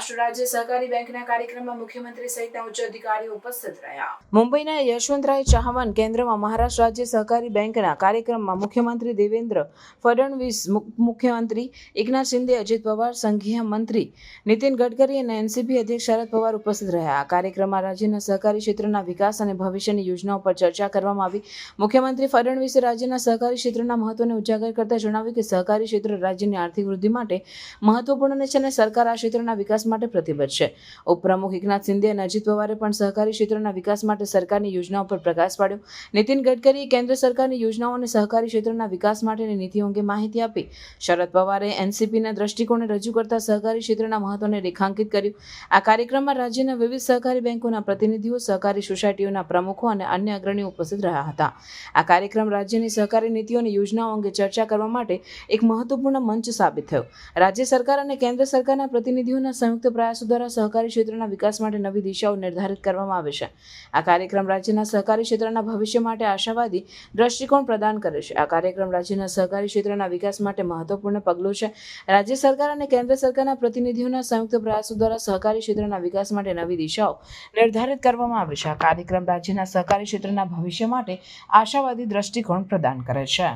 મહારાષ્ટ્ર રાજ્ય સહકારી બેંકના કાર્યક્રમમાં મુખ્યમંત્રી સહિતના ઉચ્ચ અધિકારીઓ ઉપસ્થિત રહ્યા. મુંબઈના યશવંતરાય ચહાવન કેન્દ્રમાં મહારાષ્ટ્ર રાજ્ય સહકારી બેંકના કાર્યક્રમમાં મુખ્યમંત્રી દેવેન્દ્ર ફડણવીસ મુખ્યમંત્રી એકનાથ શિંદે, અજીત પવાર, સંઘીય મંત્રી નીતિન ગડકરી અને એનસીપી અધ્યક્ષ શરદ પવાર ઉપસ્થિત રહ્યા. આ કાર્યક્રમમાં રાજ્યના સહકારી ક્ષેત્રના વિકાસ અને ભવિષ્યની યોજનાઓ પર ચર્ચા કરવામાં આવી. મુખ્યમંત્રી ફડણવીસે રાજ્યના સહકારી ક્ષેત્રના મહત્વને ઉજાગર કરતા જણાવ્યું કે સહકારી ક્ષેત્ર રાજ્યની આર્થિક વૃદ્ધિ માટે મહત્વપૂર્ણ છે અને સરકાર આ ક્ષેત્રના વિકાસ માટે પ્રતિબદ્ધ છે. ઉપપ્રમુખ એકનાથ શિંદે અને અજીત પવારે પણ સહકારી ક્ષેત્રના વિકાસ માટે સરકારની યોજનાઓ પર પ્રકાશ પાડ્યો. નીતિન ગડકરીએ કેન્દ્ર સરકારની યોજનાઓ અને સહકારી ક્ષેત્રના વિકાસ માટેની નીતિઓ અંગે માહિતી આપી. શરદ પવારે એનસીપીના દ્રષ્ટિકોણને રજૂ કરતા સહકારી ક્ષેત્રના મહત્વને રેખાંકિત કર્યું. આ કાર્યક્રમમાં રાજ્યના વિવિધ સહકારી બેંકોના પ્રતિનિધિઓ, સહકારી સોસાયટીઓના પ્રમુખો અને અન્ય અગ્રણીઓ ઉપસ્થિત રહ્યા હતા. આ કાર્યક્રમ રાજ્યની સહકારી નીતિઓ અને યોજનાઓ અંગે ચર્ચા કરવા માટે એક મહત્વપૂર્ણ મંચ સાબિત થયો. રાજ્ય સરકાર અને કેન્દ્ર સરકારના પ્રતિનિધિઓના સંયુક્ત પ્રયાસો દ્વારા સહકારી ક્ષેત્રના વિકાસ માટે નવી દિશાઓ નિર્ધારિત કરવામાં આવે છે. આ કાર્યક્રમ રાજ્યના સહકારી ક્ષેત્રના ભવિષ્ય માટે આશાવાદી દ્રષ્ટિકોણ પ્રદાન કરે છે. આ કાર્યક્રમ રાજ્યના સહકારી ક્ષેત્રના વિકાસ માટે મહત્વપૂર્ણ પગલું છે. રાજ્ય સરકાર અને કેન્દ્ર સરકારના પ્રતિનિધિઓના સંયુક્ત પ્રયાસો દ્વારા સહકારી ક્ષેત્રના વિકાસ માટે નવી દિશાઓ નિર્ધારિત કરવામાં આવે છે. આ કાર્યક્રમ રાજ્યના સહકારી ક્ષેત્રના ભવિષ્ય માટે આશાવાદી દ્રષ્ટિકોણ પ્રદાન કરે છે.